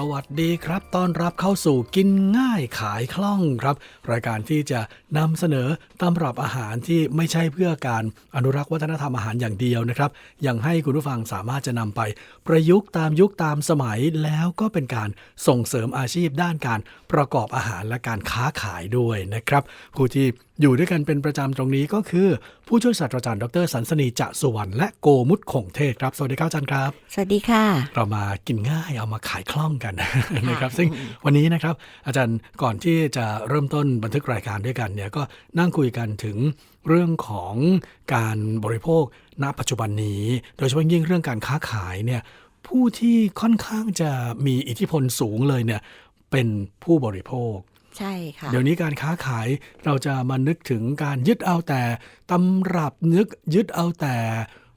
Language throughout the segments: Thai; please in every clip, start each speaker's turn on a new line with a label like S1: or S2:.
S1: สวัสดีครับ ต้อนรับเข้าสู่กินง่ายขายคล่องครับ รายการที่จะนำเสนอตำรับอาหารที่ไม่ใช่เพื่อการอนุรักษ์วัฒนธรรมอาหารอย่างเดียวนะครับ ยังให้คุณผู้ฟังสามารถจะนำไป ประยุกต์ตามยุคตามสมัยแล้วก็เป็นการส่งเสริมอาชีพด้านการประกอบอาหารและการค้าขายด้วยนะครับผู้ที่ อยู่ด้วยกันเป็นประจำตรงนี้ก็คือ ผู้ช่วยศาสตราจารย์ดรสันสนีจะสุวรรณและโกมุตคงเทศครับ สวัสดีครับอาจารย์ครับ
S2: สวัสดีค่ะ
S1: เรามากินง่ายเอามาขายคล่องกันนะครับ ซึ่งวันนี้นะครับ อาจารย์ก่อนที่จะเริ่มต้นบันทึกรายการด้วยกันเนี่ยก็นั่งคุยกันถึงเรื่องของการบริโภคณปัจจุบันนี้ โดยเฉพาะยิ่งเรื่องการค้าขายเนี่ยผู้ที่ค่อนข้างจะมีอิทธิพลสูงเลยเนี่ยเป็นผู้บริโภค
S2: ใช่ค่ะ
S1: เดี๋ยวนี้การค้าขายเราจะมานึกถึงการยึดเอาแต่ตำรับนึกยึดเอาแต่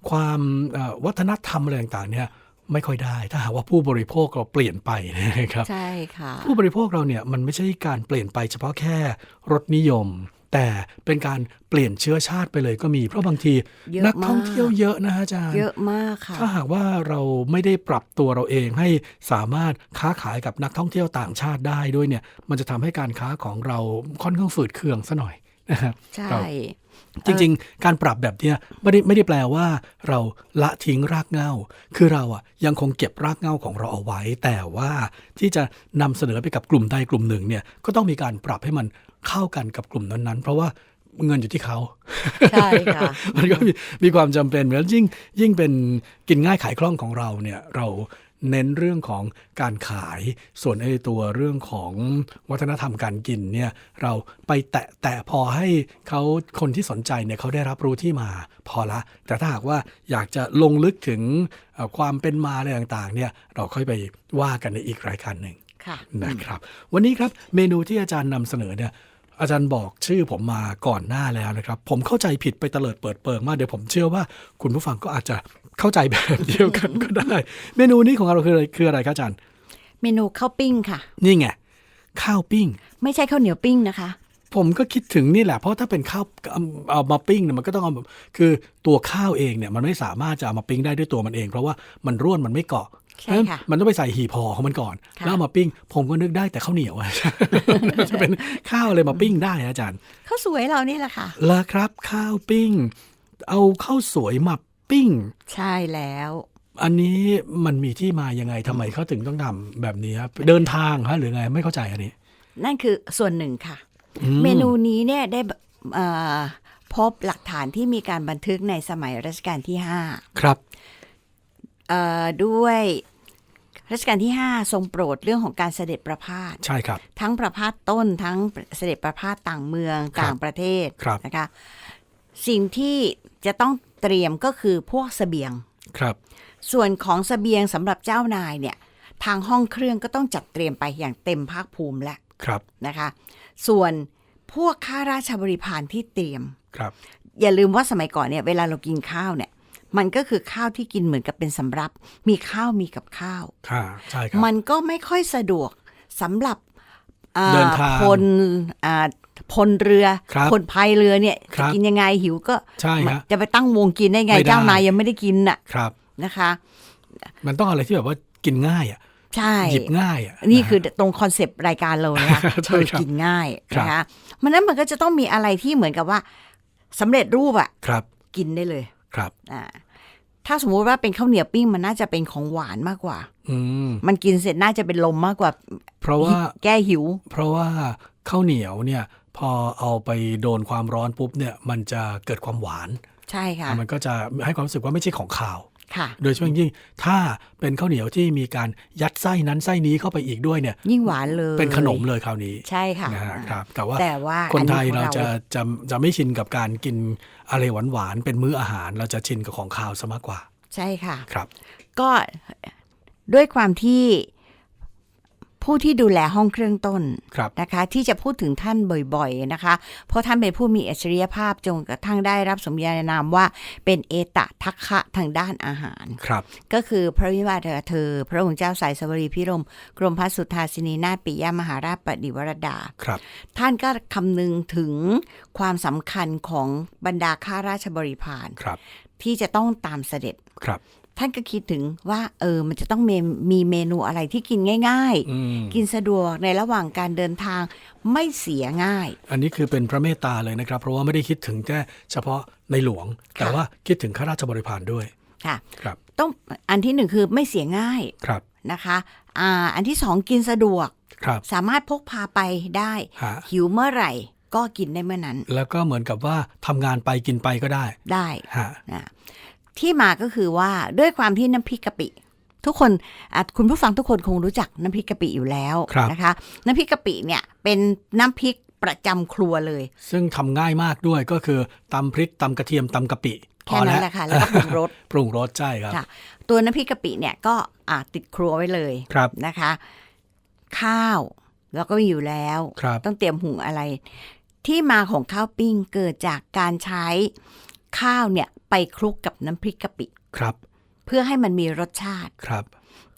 S1: ความเอ่อวัฒนธรรมอะไรต่างๆเนี่ยไม่ค่อยได้ ถ้าหากว่าผู้บริโภคเราเปลี่ยนไปนะครับ
S2: ใช่ค่ะ
S1: ผู้บริโภคเราเนี่ยมันไม่ใช่การเปลี่ยนไปเฉพาะแค่รสนิยม แต่เป็นการเปลี่ยนเชื้อชาติไปเลยก็มี เพราะบางที
S2: เยอะ
S1: นัท่อง
S2: มาก
S1: เที่ยวเยอะนะฮะอาจารย์
S2: เยอะมากค่ะ
S1: ถ้าหากว่าเราไม่ได้ปรับตัวเราเองให้สามารถค้าขายกับนักท่องเที่ยวต่างชาติได้ด้วยเนี่ย มันจะทำให้การค้าของเราค่อนข้างฝืดเคืองซะหน่อยนะครับ
S2: ใช่
S1: เราจริงๆ การปรับแบบเนี้ยไม่ได้ไม่ได้แปลว่า เราละทิ้งรากเหง้าคือเราอะยังคงเก็บรากเหง้าของเราเอาไว้ แต่ว่าที่จะนำเสนอไปกับกลุ่มใดกลุ่มหนึ่งเนี่ยก็ต้องมีการปรับให้มัน เข้ากันกับกลุ่มนั้นๆ เพราะว่าเงินอยู่ที่เขา
S2: ใช่ค่ะ
S1: มันก็มีมีความจำเป็นแล้วยิ่งยิ่งเป็นกินง่ายขายคล่องของเราเนี่ยเราเน้นเรื่องของการขาย ส่วนไอ้ตัวเรื่องของวัฒนธรรมการกินเนี่ยเราไปแตะแตะพอให้เขาคนที่สนใจเนี่ยเขาได้รับรู้ที่มาพอละ แต่ถ้าหากว่าอยากจะลงลึกถึงเอ่อความเป็นมาอะไรต่างๆเนี่ยเราค่อยไปว่ากันในอีกรายการหนึ่ง
S2: ค่ะ
S1: นะครับ วันนี้ครับเมนูที่อาจารย์นำเสนอเนี่ย อาจารย์บอกชื่อผมมาก่อนหน้าแล้วนะครับ ผมเข้าใจผิดไปเตลิดเปิดเปิงมากเดี๋ยวผมเชื่อว่าคุณผู้ฟังก็อาจจะเข้าใจแบบเดียวกันก็ได้ เมนูนี้ของเราคืออะไรคืออะไรครับอาจารย์
S2: เมนูข้าวปิ้งค่ะ
S1: นี่ไงข้าวปิ้ง
S2: ไม่ใช่ข้าวเหนียวปิ้งนะคะ
S1: ผมก็คิดถึงนี่แหละเพราะถ้าเป็นข้าวเอาเอามาปิ้งเนี่ยมันก็ต้องเอาแบบคือตัวข้าวเองเนี่ยมันไม่สามารถจะเอามาปิ้งได้ด้วยตัวมันเอง เพราะว่ามันร่วนมันไม่เกาะ
S2: ใช่ค่ะ
S1: มันต้องไปใส่หีบห่อของมันก่อน
S2: ค่ะ
S1: แล้วเอามาปิ้ง ผมก็นึกได้แต่ข้าวเหนียวอะจะเป็นข้าวอะไรมาปิ้งได้อะอาจารย์
S2: ข้าวสวยเรานี่แหละค่ะ
S1: ละครับ ข้าวปิ้ง เอาข้าวสวยมาปิ้ง
S2: ใช่แล้ว
S1: อันนี้มันมีที่มายังไงทำไมเขาถึงต้องทำแบบนี้ครับเดินทางฮะหรือไงไม่เข้าใจอันนี้
S2: นั่นคือส่วนหนึ่งค่ะ
S1: อื
S2: เมนูนี้เนี่ยได้เอ่อพบหลักฐานที่มีการบันทึกในสมัยรัชกาลที่
S1: ครับ
S2: 5เอ่อ ด้วยรัชกาลที่ 5 ทรงโปรดเรื่องของการเสด็จประพาส
S1: ใช่ครับ
S2: ทั้งประพาสต้นทั้งเสด็จประพาสต่างเมือง
S1: ครับ
S2: ต่างประเทศ
S1: ครับ
S2: นะคะสิ่งที่จะต้องเตรียมก็คือพวกเสบียง
S1: ครับ
S2: ส่วนของเสบียงสำหรับเจ้านายเนี่ยทางห้องเครื่องก็ต้องจัดเตรียมไปอย่างเต็มภาคภูมิแล้ว
S1: ครับ
S2: นะคะ ส่วนพวกข้าราชบริพารที่เตรียม
S1: ครับ
S2: อย่าลืมว่าสมัยก่อนเนี่ยเวลาเรากินข้าวเนี่ย มันก็คือข้าวที่กินเหมือนกับเป็นสำรับ มีข้าวมีกับข้าว
S1: ค่ะใช่ครับ
S2: มันก็ไม่ค่อยสะดวกสำหรับอ่า
S1: เดินทาง
S2: พลอ่าพลเรือ
S1: ครับ
S2: พลพายเรือเนี่ย
S1: ครั
S2: จะ
S1: บ
S2: กินยังไงหิวก็
S1: ใช่ฮะ
S2: จะไปตั้งวงกินได้ไง
S1: ไม่ได้
S2: เจ้านายยังไม่ได้กินน่ะ
S1: ครับ
S2: นะคะ
S1: มันต้องอะไรที่แบบว่ากินง่ายอะ
S2: ใช่
S1: หยิบง่ายอะ
S2: นี่ะ
S1: ฮะ
S2: คือตรงคอนเซปต์รายการเรานะคะ
S1: ใช่ครับ
S2: เออกินง่าย
S1: ครับ
S2: นะคะมันนั้นมันก็จะต้องมีอะไรที่เหมือนกับว่าสำเร็จรูปอะ
S1: ครับ
S2: กินได้เลย
S1: ครับ
S2: อ่าถ้าสมมุติว่าเป็นข้าวเหนียวปิ้งมันน่าจะเป็นของหวานมากกว่า
S1: อืม
S2: มันกินเสร็จน่าจะเป็นลมมากกว่า
S1: เพราะว่า
S2: แก้หิว
S1: เพราะว่าข้าวเหนียวเนี่ย พอเอาไปโดนความร้อนปุ๊บเนี่ย มันจะเกิดความหวาน
S2: ใช่ค่ะ
S1: มันก็จะให้ความรู้สึกว่าไม่ใช่ของข่าว
S2: ค่ะ
S1: โดยเฉพาะอย่างยิ่งถ้าเป็นข้าวเหนียวที่มีการยัดไส้นั้นไส้นี้เข้าไปอีกด้วยเนี่ย
S2: ยิ่งหวานเลย
S1: เป็นขนมเลยคราวนี้
S2: ใช่ค่ะ
S1: นะฮะครับแต่ว่า
S2: แต่ว่า
S1: คนไทย
S2: อั
S1: เรา
S2: ของ
S1: จะจะจะไม่ชินกับการกินอะไรหวานๆเป็นมื้ออาหาร เราจะชินกับของข่าวซะมากกว่า
S2: ใช่ค่ะ
S1: ครับ
S2: ก็ด้วยความที่ ผู้ที่ดูแลห้องเครื่องต้น
S1: ครับ
S2: นะคะที่จะพูดถึงท่านบ่อยๆนะคะ เพราะท่านเป็นผู้มีอัจฉริยภาพจนกระทั่งได้รับสมญานามว่าเป็นเอตทัคคะทางด้านอาหาร
S1: ครับ
S2: ก็คือพระวิวาทเธอ พระองค์เจ้าสายสวรีพิรม กรมพระสุทธาสินีนาถปิยมหาราชปดิวรดา
S1: ครับ
S2: ท่านก็คำนึงถึงความสำคัญของบรรดาข้าราชบริพาร
S1: ครับ
S2: ที่จะต้องตามเสด็จ
S1: ครับ
S2: ท่านก็คิดถึงว่าเออมันจะต้องมีมีเมนูอะไรที่กินง่าย
S1: อืม
S2: ๆกินสะดวกในระหว่างการเดินทางไม่เสียง่าย
S1: อันนี้คือเป็นพระเมตตาเลยนะครับ เพราะว่าไม่ได้คิดถึงแค่เฉพาะในหลวง แต่ว่าคิดถึงข้าราชบริพารด้วย
S2: ค่ะ
S1: ครับ
S2: ต้องอันที่หนึ่งคือไม่เสียง่าย
S1: ครับ
S2: นะคะอ่าอันที่สองกินสะดวก
S1: ครับ
S2: สามารถพกพาไปได้
S1: ฮะ
S2: หิวเมื่อไหร่ก็กินได้เมื่อนั้น
S1: แล้วก็เหมือนกับว่าทำงานไปกินไปก็ได้
S2: ได้
S1: ฮะ
S2: นะ ที่มาก็คือว่าด้วยความที่น้ำพริกกะปิ ทุกคนอะคุณผู้ฟังทุกคนคงรู้จักน้ำพริกกะปิอยู่แล้วนะคะ น้ำพริกกะปิเนี่ยเป็นน้ำพริกประจำครัวเลย
S1: ซึ่งทำง่ายมากด้วยก็คือตำพริกตำกระเทียมตำกะปิ
S2: แค่นั้นแหละค่ะ แล้วก็ปรุงรส
S1: ปรุงรสใช่ครับ
S2: ค่ะตัวน้ำพริกกะปิเนี่ยก็อะติดครัวไว้เลย
S1: ครับ
S2: นะคะ ข้าวแล้วก็มีอยู่แล้ว
S1: ครับ
S2: ต้องเตรียมหุงอะไร ที่มาของข้าวปิ้งเกิดจากการใช้ข้าวเนี่ย ไปคลุกกับน้ำพริกกะปิ
S1: ครับ
S2: เพื่อให้มันมีรสชาติ
S1: ครับ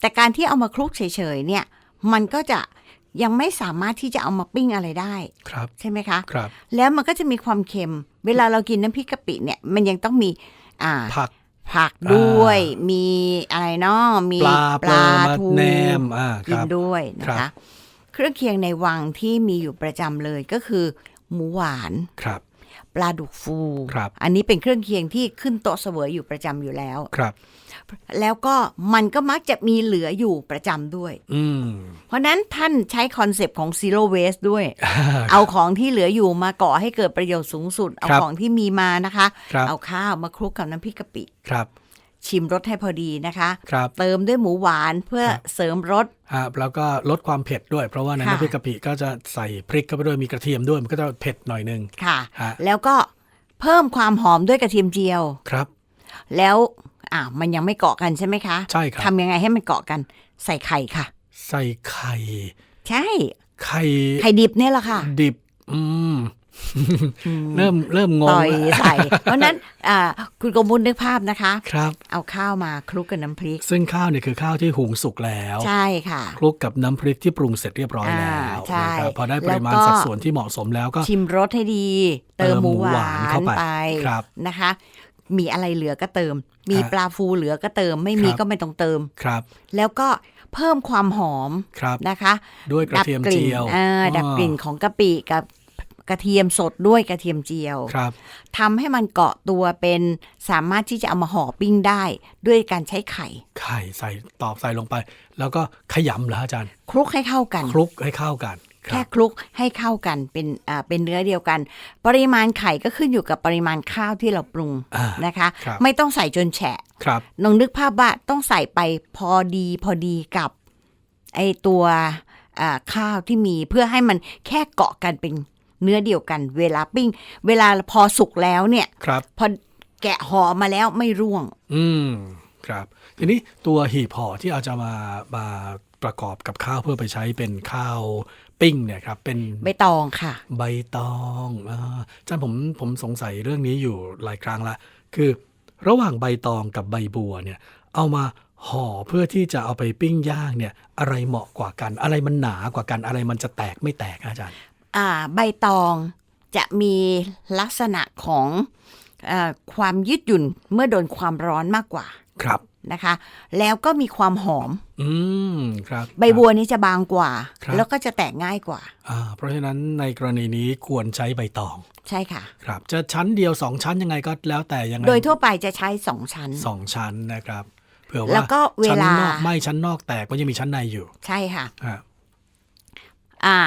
S2: แต่การที่เอามาคลุกเฉยๆเนี่ย มันก็จะยังไม่สามารถที่จะเอามาปิ้งอะไรได้
S1: ครับ
S2: ใช่ไหมคะ
S1: ครับ
S2: แล้วมันก็จะมีความเค็ม เวลาเรากินน้ำพริกกะปิเนี่ย มันยังต้องมี อ่า
S1: ผัก
S2: ผักด้วย มีอะไรเนาะมี
S1: ปลาปลามา
S2: ทู
S1: แนมอ่าค
S2: กิน
S1: รับ
S2: ด้วยนะ
S1: ครั
S2: คะ
S1: บ
S2: เครื่องเคียงในวังที่มีอยู่ประจำเลยก็คือ หมูหวาน
S1: ครับ
S2: ปลาดุกฟู
S1: ครับ
S2: อันนี้เป็นเครื่องเคียงที่ขึ้นโต๊ะเสวยอยู่ประจำอยู่แล้ว
S1: ครับ
S2: แล้วก็มันก็มักจะมีเหลืออยู่ประจำด้วย
S1: อืม
S2: เพราะฉะนั้นท่านใช้คอนเซปต์ของ zero waste ด้วย เอาของที่เหลืออยู่มาก่อให้เกิดประโยชน์สูงสุด เอา
S1: ครับ
S2: ของที่มีมานะคะ
S1: ครับ
S2: เอาข้าวมาคลุกกับน้ำพริกกะปิ
S1: ครับ
S2: ชิมรสให้พอดีนะคะ
S1: ครับ
S2: เติมด้วยหมูหวานเพื่อ
S1: ครับ
S2: เสริมรส
S1: ฮะแล้วก็ลดความเผ็ดด้วย เพราะว่าใน
S2: ค่ะ
S1: น้ำพริกกะปิก็จะใส่พริกเข้าไปด้วยมีกระเทียมด้วยมันก็จะเผ็ดหน่อยนึง
S2: ค่ะ
S1: ฮะ
S2: แล้วก็เพิ่มความหอมด้วยกระเทียมเจียว
S1: ครับ
S2: แล้วอ่ามันยังไม่เกาะกันใช่ไหมคะ
S1: ใช่ครับ
S2: ทำยังไงให้มันเกาะกัน ใส่ไข่ค่ะ
S1: ใส่ไข่
S2: ใช่
S1: ไข่
S2: ไข่ดิบเนี่ยแหละค่ะ
S1: ดิบ อืม เริ่มเริ่มงง
S2: ต่อย
S1: แล้ว
S2: ใส่เพราะฉะนั้นอ่าคุณกมุลนึกภาพนะคะ
S1: ครับ
S2: เอาข้าวมาคลุกกับน้ำพริก
S1: ซึ่งข้าวเนี่ยคือข้าวที่หุงสุกแล้ว
S2: ใช่ค่ะ
S1: คลุกกับน้ำพริกที่ปรุงเสร็จเรียบร้อยแล้ว
S2: อ่าใช่
S1: นะครับพอได้ปริมาณ
S2: แล้วก็
S1: สัดส่วนที่เหมาะสมแล้วก็
S2: ชิมรสให้ดี เติมหมูหวาน
S1: เข้าไป
S2: ไป
S1: ครับ
S2: นะคะมีอะไรเหลือก็เติม มี
S1: ฮะ
S2: ปลาฟูเหลือก็เติม ไม่มี
S1: ครับ
S2: ก็ไม่ต้องเติม
S1: ครับ
S2: แล้วก็เพิ่มความหอม
S1: ครับ
S2: นะคะ
S1: ด้วยกระเทียม
S2: ดับกลิ่น
S1: เจียว
S2: อ่าดับกลิ่นของกะปิกับ กระเทียมสดด้วยกระเทียมเจียว
S1: ครับ
S2: ทำให้มันเกาะตัวเป็นสามารถที่จะเอามาห่อปิ้งได้ด้วยการใช้ไข่
S1: ไข่ใส่ตอกใส่ลงไป แล้วก็ขยำเหรออาจารย์
S2: คลุกให้เข้ากัน
S1: คลุกให้เข้ากันค
S2: แค่
S1: รับ
S2: คลุกให้เข้ากันเป็นอ่าเป็นเนื้อเดียวกัน ปริมาณไข่ก็ขึ้นอยู่กับปริมาณข้าวที่เราปรุง
S1: อ่า
S2: นะคะ
S1: ครับ
S2: ไม่ต้องใส่จนแฉะ
S1: ครับ
S2: ลองนึกภาพว่าต้องใส่ไปพอดีพอดีกับไอตัวอ่าข้าวที่มีเพื่อให้มันแค่เกาะกันเป็น เนื้อเดียวกัน เวลาปิ้ง เวลาพอสุกแล้วเนี่ย
S1: ครับ
S2: พอแกะห่อมาแล้วไม่ร่วง
S1: อืมครับทีนี้ตัวหีบห่อที่เอาจะมามาประกอบกับข้าวเพื่อไปใช้เป็นข้าวปิ้งเนี่ยครับเป็น
S2: ใบตองค่ะ
S1: ใบตองอาอาจารย์ผมผมสงสัยเรื่องนี้อยู่หลายครั้งละคือ ระหว่างใบตองกับใบบัวเนี่ย เอามาห่อเพื่อที่จะเอาไปปิ้งย่างเนี่ย อะไรเหมาะกว่ากัน อะไรมันหนากว่ากันอะไรมันจะแตกไม่แตกอาจารย์
S2: อ่า ใบตองจะมีลักษณะของอาความยืดหยุ่นเมื่อโดนความร้อนมากกว่า
S1: ครับ
S2: นะคะ แล้วก็มีความหอม
S1: อืมครับ
S2: ใบบัวนี้จะบางกว่า
S1: ครับ
S2: แล้วก็จะแตกง่ายกว่า
S1: อ่า เพราะฉะนั้นในกรณีนี้ควรใช้ใบตอง
S2: ใช่ค่ะ
S1: ครับ จะชั้นเดียวสองชั้นยังไงก็แล้วแต่ยังไง
S2: โดยทั่วไปจะใช้สองชั้น
S1: สองชั้นนะครับเผื่อว่า
S2: แล้วก็เว
S1: ชั้น
S2: ลา
S1: นอกไม่ชั้นนอกแตกก็ยังมีชั้นในอยู่
S2: ใช่ค่ะ
S1: ฮะ
S2: อ่า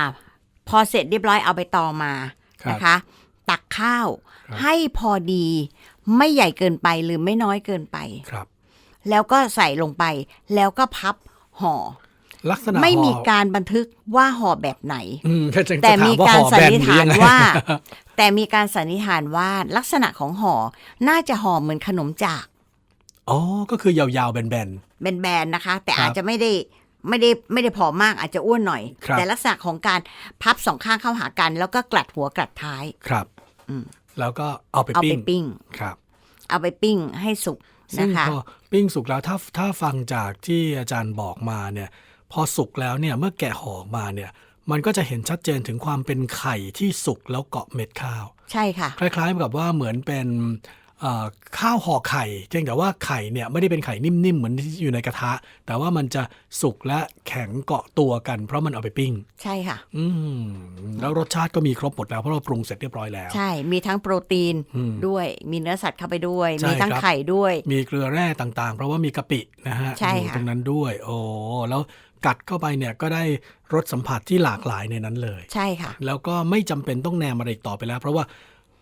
S2: พอเสร็จเรียบร้อยเอาใบตองมา
S1: ครับ
S2: นะคะ ตักข้าว
S1: ครับ
S2: ให้พอดี ไม่ใหญ่เกินไปหรือไม่น้อยเกินไป
S1: ครับ
S2: แล้วก็ใส่ลงไป แล้วก็พับห่อ
S1: ลักษณะ
S2: ไม่มี
S1: ห่อ
S2: การบันทึกว่าห่อแบบไหน
S1: อืมจะจะ
S2: แต่
S1: ถ
S2: มี
S1: ว่
S2: การ
S1: ห่อ
S2: สัน
S1: แบ
S2: นิษ
S1: หรือ
S2: ฐาน
S1: ยังไง
S2: ว่า แต่มีการสันนิษฐานว่าลักษณะของห่อน่าจะห่อเหมือนขนมจาก
S1: อ๋อก็คือยาวๆแบน
S2: เป็นแบนๆนะคะ แต่
S1: ครับ
S2: อาจจะไม่ได้ ไม่ได้ไม่ได้ผอมมากอาจจะอ้วนหน่อย
S1: ครับ
S2: แต่ลักษณะของการพับสองข้างเข้าหากัน แล้วก็กลัดหัวกลัดท้าย
S1: ครับ
S2: อืม
S1: แล้วก็เอาไป
S2: เอา
S1: ปิ้
S2: ไป
S1: ง
S2: ปิ้ง
S1: ครับ
S2: เอาไปปิ้งให้สุก
S1: ซึ่
S2: นะ
S1: ง
S2: คะ
S1: พอปิ้งสุกแล้วถ้าถ้าฟังจากที่อาจารย์บอกมาเนี่ย พอสุกแล้วเนี่ยเมื่อแกะห่อออกมาเนี่ย มันก็จะเห็นชัดเจนถึงความเป็นไข่ที่สุกแล้วเกาะเม็ดข้าว
S2: ใช่ค่ะ
S1: คล้าย ๆ กับว่าเหมือนเป็นเอ่อ ข้าวห่อไข่เพียงแต่ว่าไข่เนี่ยไม่ได้เป็นไข่นิ่มๆ เหมือนที่อยู่ในกระทะ แต่ว่ามันจะสุกและแข็งเกาะตัวกัน เพราะมันเอาไปปิ้ง
S2: ใช่ค่ะ
S1: อืมแล้วรสชาติก็มีครบหมดแล้วเพราะเราปรุงเสร็จเรียบร้อยแล้ว
S2: ใช่ มีทั้งโปรตีน
S1: อืม
S2: ด้วย มีเนื้อสัตว์เข้าไปด้วย
S1: ใช่
S2: มีทั้ง
S1: ครับ
S2: ไข่ด้วย
S1: มีเกลือแร่ต่างๆ เพราะว่ามีกะปินะฮะ
S2: ใช่
S1: อยู่
S2: ค่ะ
S1: ตรงนั้นด้วย โอ้แล้วกัดเข้าไปเนี่ยก็ได้รสสัมผัสที่หลากหลายในนั้นเลย
S2: ใช่ค่ะ
S1: แล้วก็ไม่จำเป็นต้องแนมอะไรอีกต่อไปแล้ว เพราะว่า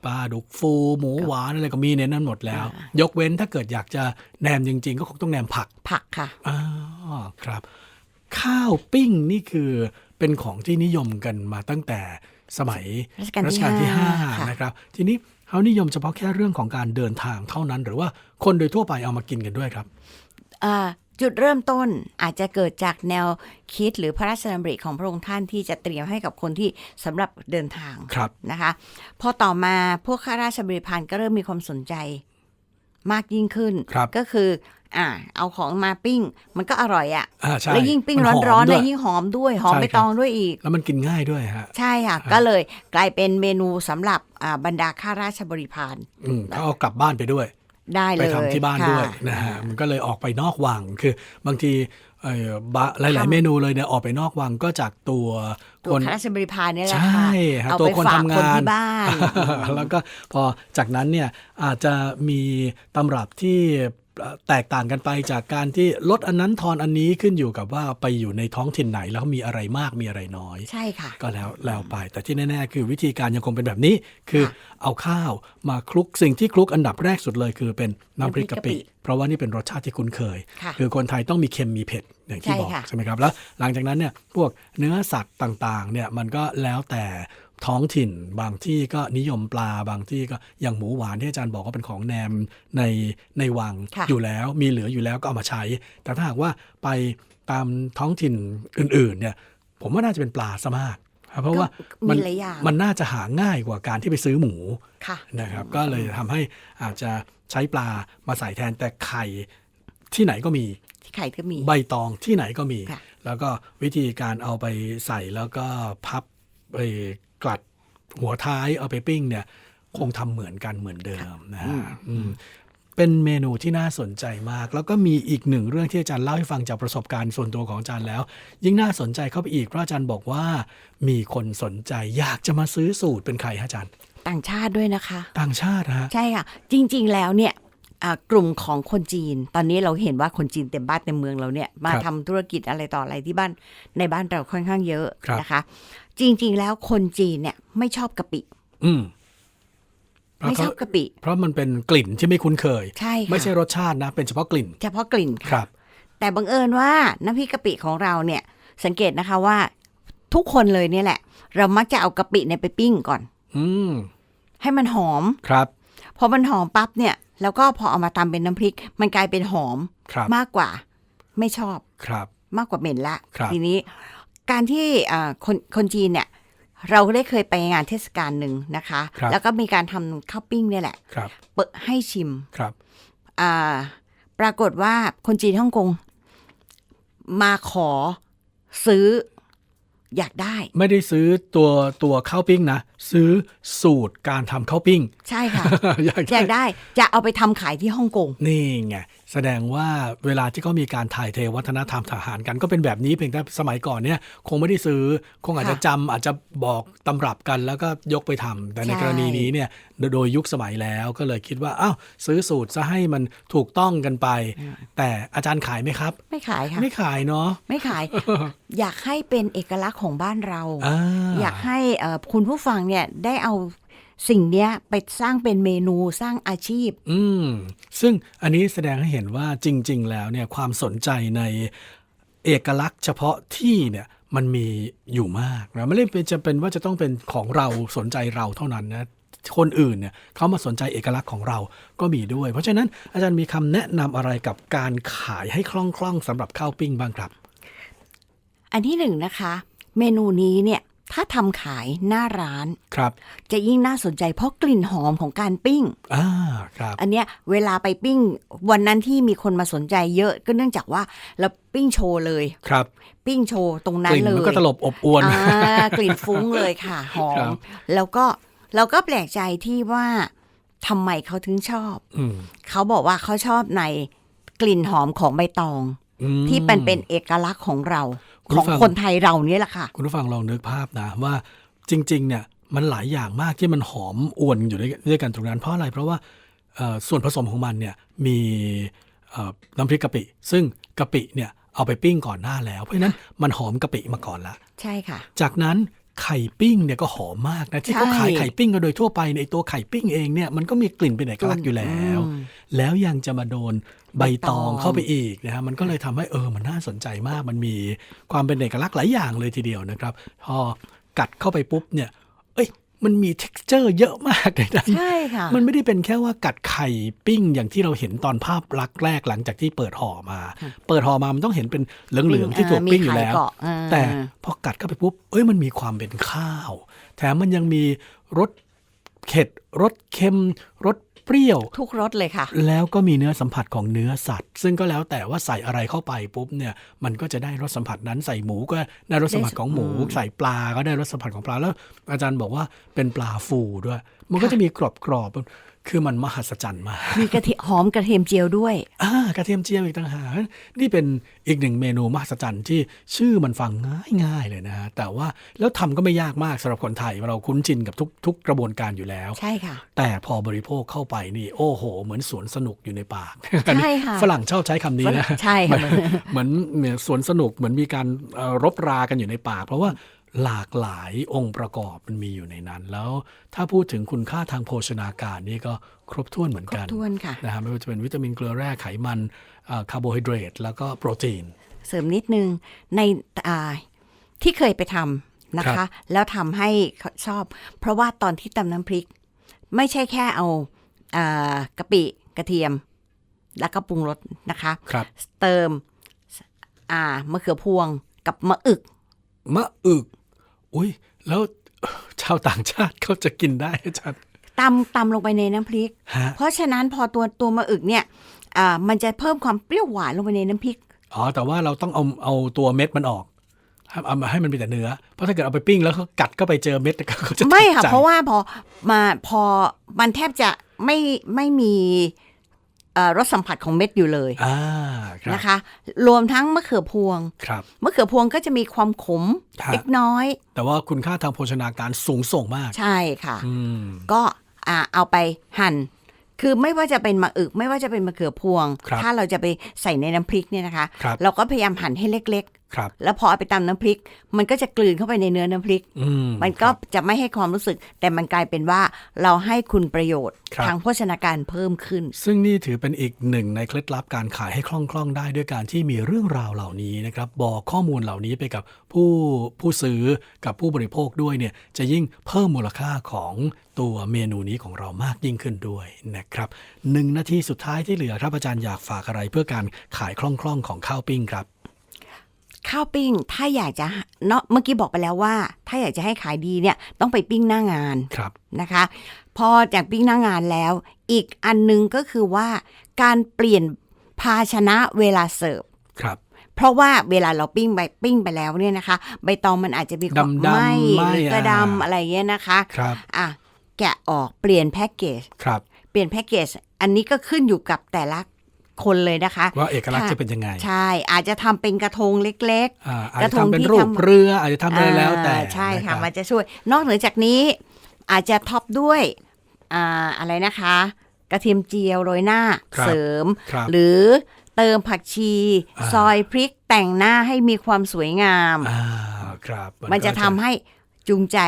S1: ปลาดุกฟู หมูหวานอะไรก็มีในนั้นหมดแล้ว
S2: อ่าย
S1: กเว้นถ้าเกิดอยากจะแนมจริง ๆ ก็คงต้องแนมผัก
S2: ผักค่ะ
S1: อ๋อครับ ข้าวปิ้งนี่คือเป็นของที่นิยมกันมาตั้งแต่สมัย
S2: รัชกาลที่
S1: ชกาลที่
S2: ห้า
S1: ห้า
S2: ค่ะ
S1: นะครับ ทีนี้เขานิยมเฉพาะแค่เรื่องของการเดินทางเท่านั้น หรือว่าคนโดยทั่วไปเอามากินกันด้วยครับ
S2: อ่า จุดเริ่มต้นอาจจะเกิดจากแนวคิดหรือพระราชดำริของพระองค์ท่านที่จะเตรียมให้กับคนที่สำหรับเดินทาง
S1: ครับ
S2: นะคะ พอต่อมาพวกข้าราชบริพารก็เริ่มมีความสนใจมากยิ่งขึ้น
S1: ครับ
S2: ก็คือ อ่า เอาของมาปิ้ง มันก็อร่อยอะ่ะ
S1: อ่าใช่
S2: แล้วยิ่งปิ้ง
S1: มันหม
S2: ร้อนๆ
S1: ด้
S2: เล
S1: วย
S2: ยิ่งหอมด้วยหอม
S1: ใช่
S2: ใบ
S1: ครับ
S2: ตองด้วยอีก
S1: แล้วมันกินง่ายด้วยฮะ
S2: ใช่ค่ะ ก็เลยกลายเป็นเมนูสำหรับอ่าบรรดาข้าราชบริพาร
S1: อืมเขาเอากลับบ้านไปด้วย
S2: ได้เล
S1: ไป
S2: ย
S1: ทำที่บ้าน
S2: ค่ะ
S1: ด้วยนะฮะมันก็เลยออกไปนอกวังคือบางทีเอ่อบะหลายๆ
S2: ทำ
S1: เมนูเลยเนี่ยออกไปนอกวังก็จากตัว
S2: ตั
S1: ควน
S2: ข้าราชบริพารเนี่ยแหละ
S1: ใช่
S2: ค่ะ
S1: ฮะ
S2: เอา
S1: ตัว
S2: ไป
S1: คน
S2: ฝาก
S1: ทำ
S2: คน
S1: งาน
S2: ที่บ้าน
S1: แล้วก็พอจากนั้นเนี่ยอาจจะมีตำรับที่ แตกต่างกันไปจากการที่ลดอันนั้นทอนอันนี้ขึ้นอยู่กับว่าไปอยู่ในท้องถิ่นไหนแล้วมีอะไรมากมีอะไรน้อย
S2: ใช่ค่ะ
S1: ก็แล้วแล้วไป แต่ที่แน่ๆ คือวิธีการยังคงเป็นแบบนี้ คือ
S2: ค่ะ
S1: เอาข้าวมาคลุกสิ่งที่คลุกอันดับแรกสุดเลย คือเป็นน้ำพริกกะ
S2: น้ำพริ
S1: ปิ
S2: กกะปิ
S1: เพราะว่านี่เป็นรสชาติที่คุ้นเคย
S2: ค่ะ
S1: คือคนไทยต้องมีเค็มมีเผ็ดอย่างที่
S2: ใช่
S1: บอก
S2: ค่ะ
S1: ใช่ไหมครับแล้วหลังจากนั้นเนี่ยพวกเนื้อสัตว์ต่างๆเนี่ยมันก็แล้วแต่ ท้องถิ่น บางที่ก็นิยมปลาบางที่ก็อย่างหมูหวานที่อาจารย์บอกว่าเป็นของแนมในในวัง
S2: ค่ะ
S1: อยู่แล้วมีเหลืออยู่แล้วก็เอามาใช้ แต่ถ้าหากว่าไปตามท้องถิ่นอื่น ๆ เนี่ย ผมว่าน่าจะเป็นปลาซะมากครับเพราะว่า
S2: มี
S1: มัน
S2: หลายอย่าง
S1: มันน่าจะหาง่ายกว่าการที่ไปซื้อหมู
S2: ค่ะ
S1: นะครับ ก็เลยทำให้อาจจะใช้ปลามาใส่แทนแต่ไข่ที่ไหนก็มี
S2: ที่ไข่ก็มี
S1: ใบตองที่ไหนก็มี
S2: ค่ะ
S1: แล้วก็วิธีการเอาไปใส่แล้วก็พับไป กลัดหัวท้ายเอาไปปิ้งเนี่ยคงทำเหมือนกันเหมือนเดิมนะฮะอืมเป็นเมนูที่น่าสนใจมาก แล้วก็มีอีกหนึ่งเรื่องที่อาจารย์เล่าให้ฟังจากประสบการณ์ส่วนตัวของอาจารย์แล้ว ยิ่งน่าสนใจเข้าไปอีกเพราะอาจารย์บอกว่า มีคนสนใจอยากจะมาซื้อสูตรเป็นใครฮะอาจารย์
S2: ต่างชาติด้วยนะคะ
S1: ต่างชาติฮะ
S2: ใช่ค่ะ จริง ๆ แล้วเนี่ยอ่ากลุ่มของคนจีน ตอนนี้เราเห็นว่าคนจีนเต็มบ้านเต็มเมืองเราเนี่ยมา
S1: ครับ
S2: ทำธุรกิจอะไรต่ออะไรที่บ้านในบ้านเราค่อนข้างเยอะ
S1: ครับ
S2: นะคะ จริง ๆ แล้วคนจีนเนี่ยไม่ชอบกะปิ
S1: อืมเพราะ
S2: ไม่ช
S1: เขา
S2: อบกะปิ
S1: เพราะมันเป็นกลิ่นที่ไม่คุ้นเคย
S2: ใช่ค่ะ
S1: ไม่ใช่รสชาตินะ เป็นเฉพาะกลิ่น
S2: เฉพาะกลิ่น
S1: ค
S2: ค่ะ
S1: รับ
S2: แต่บังเอิญว่าน้ำพริกกะปิของเราเนี่ย สังเกตนะคะว่า ทุกคนเลยเนี่ยแหละ เรามักจะเอากะปิเนี่ยไปปิ้งก่อน
S1: อืม
S2: ให้มันหอม
S1: ครับ
S2: พอมันหอมปั๊บเนี่ย แล้วก็พอเอามาตำเป็นน้ำพริก มันกลายเป็นหอม
S1: ครับ
S2: มากกว่า ไม่ชอบ
S1: ครับ
S2: มากกว่าเหม็นละ
S1: ครับ
S2: ทีนี้ การที่อ่าคนคนจีนเนี่ยเราได้เคยไปงานเทศกาลหนึ่งนะคะ
S1: ครับ
S2: แล้วก็มีการทำข้าวปิ้งเนี่ยแหละ
S1: ครับ
S2: เปิดให้ชิม
S1: ครับ
S2: อ่าปรากฏว่าคนจีนฮ่องกงมาขอซื้ออยากได้
S1: ไม่ได้ซื้อตัวตัวข้าวปิ้งนะซื้อสูตรการทำข้าวปิ้ง
S2: ใช่ค่ะ
S1: อยาก
S2: อยากได้จะเอาไปทำขายที่ฮ่องกง
S1: นี่ไง แสดงว่าเวลาที่เขามีการถ่ายเทวัฒนธรรมทหารกันก็เป็นแบบนี้เพียงแต่สมัยก่อนเนี่ย คงไม่ได้ซื้อ คงอาจจะ
S2: ค่ะ
S1: จำอาจจะบอกตำรับกันแล้วก็ยกไปทำแต่ใน
S2: ใช่
S1: กรณีนี้เนี่ยโดยโดยยุคสมัยแล้วก็เลยคิดว่าอ้าวซื้อสูตรซะให้มันถูกต้องกันไป แต่อาจารย์ขายไหมครับ
S2: ไม่ขายค่ะ
S1: ไม่ขายเนาะ
S2: ไม่ขาย อยากให้เป็นเอกลักษณ์ของบ้านเรา
S1: อ่า
S2: อยากให้เอ่อคุณผู้ฟังเนี่ยได้เอาสิ่งเนี้ยไปสร้างเป็นเมนูสร้างอาชีพ
S1: อืม ซึ่งอันนี้แสดงให้เห็นว่าจริง ๆ แล้วเนี่ยความสนใจในเอกลักษณ์เฉพาะที่เนี่ยมันมีอยู่มากนะไม่ได้เป็นจะเป็นว่าจะต้องเป็นของเราสนใจเราเท่านั้นนะคนอื่นเนี่ยเขามาสนใจเอกลักษณ์ของเราก็มีด้วย เพราะฉะนั้นอาจารย์มีคำแนะนำอะไรกับการขายให้คล่องๆสำหรับข้าวปิ้งบ้างครับ
S2: อันที่หนึ่งนะคะ เมนูนี้เนี่ย ถ้าทำขายหน้าร้าน
S1: ครับ
S2: จะยิ่งน่าสนใจเพราะกลิ่นหอมของการปิ้ง
S1: อ่าครับ
S2: อันเนี้ยเวลาไปปิ้ง วันนั้นที่มีคนมาสนใจเยอะก็เนื่องจากว่าเราปิ้งโชว์เลย
S1: ครับ
S2: ปิ้งโชว์ตรงนั้
S1: ก
S2: น
S1: ลิ่น
S2: เลย
S1: มันก็ตลบอบอวน
S2: อ่ากลิ่นฟุ้งเลยค่ะหอ
S1: ครั
S2: ม
S1: บ
S2: แล้วก็เราก็แปลกใจที่ว่าทำไมเขาถึงชอบ
S1: อืม
S2: เขาบอกว่าเขาชอบในกลิ่นหอมของใบตอง
S1: อืม
S2: ที่เป็นเป็นเอกลักษณ์ของเรา
S1: คุณ
S2: ของ
S1: ผู้ฟัง
S2: คนไทยเราเนี่ยแหละค่ะ
S1: คุณผู้ฟังลองนึกภาพนะว่าจริง ๆ เนี่ยมันหลายอย่างมากที่มันหอมอวนอยู่ด้วยด้วยกันตรงนั้น เพราะอะไรเพราะว่าเอ่อส่วนผสมของมันเนี่ยมีเอ่อน้ำพริกกะปิ ซึ่งกะปิเนี่ยเอาไปปิ้งก่อนหน้าแล้ว เพราะฉะนั้นมันหอมกะปิมาก่อนละ
S2: ใช่ค่ะ
S1: จากนั้น ไข่ปิ้งเนี่ยก็หอมมากนะที่เขา
S2: ใช่
S1: ขายไข่ปิ้งกันโดยทั่วไปในยตัวไข่ปิ้งเองเนี่ยมันก็มีกลิ่นเป็นเอกลักษณ์อยู่แล้ว
S2: อืม
S1: แล้วยังจะมาโดนใบตอง
S2: ใบตอง
S1: เข้าไปอีกนะฮะมันก็เลยทำให้เออมันน่าสนใจมาก มันมีความเป็นเอกลักษณ์หลายอย่างเลยทีเดียวนะครับ พอกัดเข้าไปปุ๊บเนี่ยเอ้ย มันมี t e x t อร์เยอะมากในนั้น
S2: ใช่ค่ะ
S1: มันไม่ได้เป็นแค่ว่ากัดไข่ปิ้งอย่างที่เราเห็นตอนภาพลักษณ์แรกหลังจากที่เปิดห่อมา เปิดห่อมามันต้องเห็นเป็นเหลืองๆที่ถูกปิ้งอยู่แล้ว
S2: มีไข่เกาะอ่า
S1: แต่พอกัดเข้าไปปุ๊บเอ้ยมันมีความเป็นข้าว แถมมันยังมีรสเผ็ดรสเค็มรส เปรี้ยว
S2: ทุกรสเลยค่ะ
S1: แล้วก็มีเนื้อสัมผัสของเนื้อสัตว์ ซึ่งก็แล้วแต่ว่าใส่อะไรเข้าไปปุ๊บเนี่ยมันก็จะได้รสสัมผัสนั้นใส่หมูก็ได้รสสัมผัสของหมู
S2: อืม
S1: ใส่ปลาก็ได้รสสัมผัสของปลาแล้ว อาจารย์บอกว่าเป็นปลาฟูด้วย มันก็จะมีกรอบกรอบๆ คือมันมหัศจรรย์มาก
S2: มีกระเทียมหอมกระเทียมเจียวด้วย
S1: อ่ากระเทียมเจียวอีกต่างหากนี่เป็นอีกหนึ่งเมนูมหัศจรรย์ที่ชื่อมันฟังง่ายๆเลยนะฮะแต่ว่าแล้วทำก็ไม่ยากมากสำหรับคนไทยเราคุ้นชินกับทุกทุกกระบวนการอยู่แล้ว
S2: ใช่ค่ะ
S1: แต่พอบริโภคเข้าไปนี่ โอ้โห เหมือนสวนสนุกอยู่ในปาก
S2: ใช่ค่ะ
S1: ฝรั่งชอบใช้คำนี้นะ
S2: ใช่ค่ะ
S1: เหมือนเหมือนสวนสนุกเหมือนมีการเอ่อรบรากันอยู่ในปาก เพราะว่า หลากหลายองค์ประกอบมันมีอยู่ในนั้น แล้วถ้าพูดถึงคุณค่าทางโภชนาการนี่ก็ครบถ้วนเหมือน
S2: คร
S1: กับน
S2: ถ้วนค่ะ
S1: นะฮะไม่ว่าจะเป็นวิตามินเกลือแร่ไขมันคาร์โบไฮเดรตแล้วก็โปรตีน
S2: เสริมนิดนึงในอ่าที่เคยไปทำนะ
S1: ครั
S2: คะ
S1: บ
S2: แล้วทำให้เขาชอบ เพราะว่าตอนที่ตำน้ำพริก ไม่ใช่แค่เอาอ่ากะปิกระเทียม แล้วก็ปรุงรสนะคะ
S1: ครับ
S2: เติมอ่ามะเขือพวงกับมะอึก
S1: มะอึก อุ้ยแล้วชาวต่างชาติเขาจะกินได้อาจารย์
S2: ตำตำลงไปในน้ำพริก
S1: ฮะ
S2: เพราะฉะนั้นพอตัวตัวมะอึกเนี่ยอ่ามันจะเพิ่มความเปรี้ยวหวานลงไปในน้ำพริก
S1: อ๋อ แต่ว่าเราต้องเอาเอาตัวเม็ดมันออกให้เอามาให้มันเป็นแต่เนื้อ เพราะถ้าเกิดเอาไปปิ้งแล้วเขากัดก็ไปเจอเม็ดเขาจะ
S2: ไม่ค่ะ
S1: ตกใจ
S2: เพราะว่าพอมาพอมันแทบจะไม่ไม่มีเอ่อ รสสัมผัสของเม็ดอยู่เลย
S1: อ่าครับ
S2: นะคะ รวมทั้งมะเขือพวง
S1: ครับ
S2: มะเขือพวงก็จะมีความขม
S1: ครับ
S2: เล็กน้อย
S1: แต่ว่าคุณค่าทางโภชนาการสูงส่งมาก
S2: ใช่ค่ะ
S1: อืม
S2: ก็อ่าเอาไปหั่น คือไม่ว่าจะเป็นมะอึก ไม่ว่าจะเป็นมะเขือพวง
S1: ครับ
S2: ถ้าเราจะไปใส่ในน้ำพริกเนี่ยนะคะ
S1: ครับ
S2: เราก็พยายามหั่นให้เล็ก
S1: ครับ
S2: ๆแล้วพอเอาไปตำน้ำพริก มันก็จะกลืนเข้าไปในเนื้อน้ำพริก
S1: อืม
S2: มันก็จะไม่ให้ความรู้สึก แต่มันกลายเป็นว่าเราให้คุณประโยชน์
S1: ครับ
S2: ทางโภชนาการเพิ่มขึ้น
S1: ซึ่งนี่ถือเป็นอีกหนึ่งในเคล็ดลับการขายให้คล่องคล่องได้ด้วยการที่มีเรื่องราวเหล่านี้นะครับ บอกข้อมูลเหล่านี้ไปกับผู้ผู้ซื้อกับผู้บริโภคด้วยเนี่ยจะยิ่งเพิ่มมูลค่าของตัวเมนูนี้ของเรามากยิ่งขึ้นด้วยนะครับหนึ่งนาทีสุดท้ายที่เหลือครับอาจารย์อยากฝากอะไรเพื่อการขายคล่องคล่องๆของข้าวปิ้งครับ
S2: ข้าวปิ้งถ้าอยากจะเนาะเมื่อกี้บอกไปแล้วว่า ถ้าอยากจะให้ขายดีเนี่ยต้องไปปิ้งหน้างาน
S1: ครับ
S2: นะคะ พอจากปิ้งหน้างานแล้ว อีกอันหนึงก็คือว่า การเปลี่ยนภาชนะเวลาเสิร์ฟ
S1: ครับ
S2: เพราะว่าเวลาเราปิ้งใบปิ้งไปแล้วเนี่ยนะคะ ใบตองมันอาจจะมีความ
S1: ดำๆ
S2: ไหม
S1: ไหม้
S2: หรือกระ
S1: อ่า
S2: ดำอะไรเงี้ยนะคะ
S1: ครับ
S2: อะแกะออกเปลี่ยนแพ็กเกจ
S1: ครับ
S2: เปลี่ยนแพ็กเกจอันนี้ก็ขึ้นอยู่กับแต่ละ คนเลยนะคะ
S1: ว่าเอกลักษณ์
S2: ค่ะ
S1: จะเป็นยังไง
S2: ใช่ อาจจะทำเป็นกระทงเล็ก
S1: อ่าอาจ
S2: กระ
S1: จะ
S2: ทง
S1: ทำเป็น
S2: ที่
S1: รูป
S2: ทำ
S1: เรือ อาจจะทำ
S2: ๆ
S1: อะไรแล้วแต่
S2: อ่าใช่ค่ะ
S1: นรับ
S2: มันจะช่วย นอกเหนือจากนี้อาจจะท็อปด้วยอ่าอะไรนะคะ กระเทียมเจียวโรยหน้า
S1: ครับ
S2: เสริม
S1: ครับ
S2: หรือเติมผักชี
S1: อ่า
S2: ซอยพริกแต่งหน้าให้มีความสวยงาม
S1: อ่าครับ
S2: มันจะ
S1: ก็
S2: ทำให้จูงใจ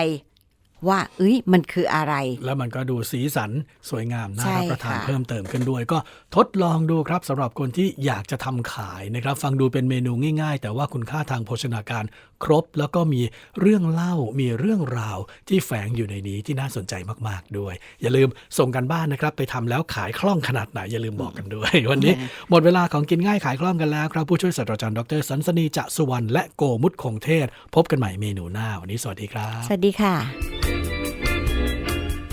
S2: ว่าเอ้ยมันคืออะไร
S1: แล้วมันก็ดูสีสันสวยงามน่า
S2: ใช่
S1: รับประทาน
S2: ค่ะ
S1: เพิ่มเติมขึ้นด้วย ก็ทดลองดูครับสำหรับคนที่อยากจะทำขายนะครับ ฟังดูเป็นเมนูง่าย ๆ แต่ว่าคุณค่าทางโภชนาการครบ แล้วก็มีเรื่องเล่ามีเรื่องราวที่แฝงอยู่ในนี้ที่น่าสนใจมากๆด้วย อย่าลืมส่งกันบ้านนะครับ ไปทำแล้วขายคล่องขนาดไหนอย่าลืมบอกกันด้วย วันนี้หมดเวลาของกินง่ายขายคล่องกันแล้วครับผู้ช่วยศาสตราจารย์ดรสันสนีจะสุวรรณและโกมุตคงเทศ พบกันใหม่เมนูหน้าวันนี้สวัสดีครับ
S2: สวัสดีค่ะ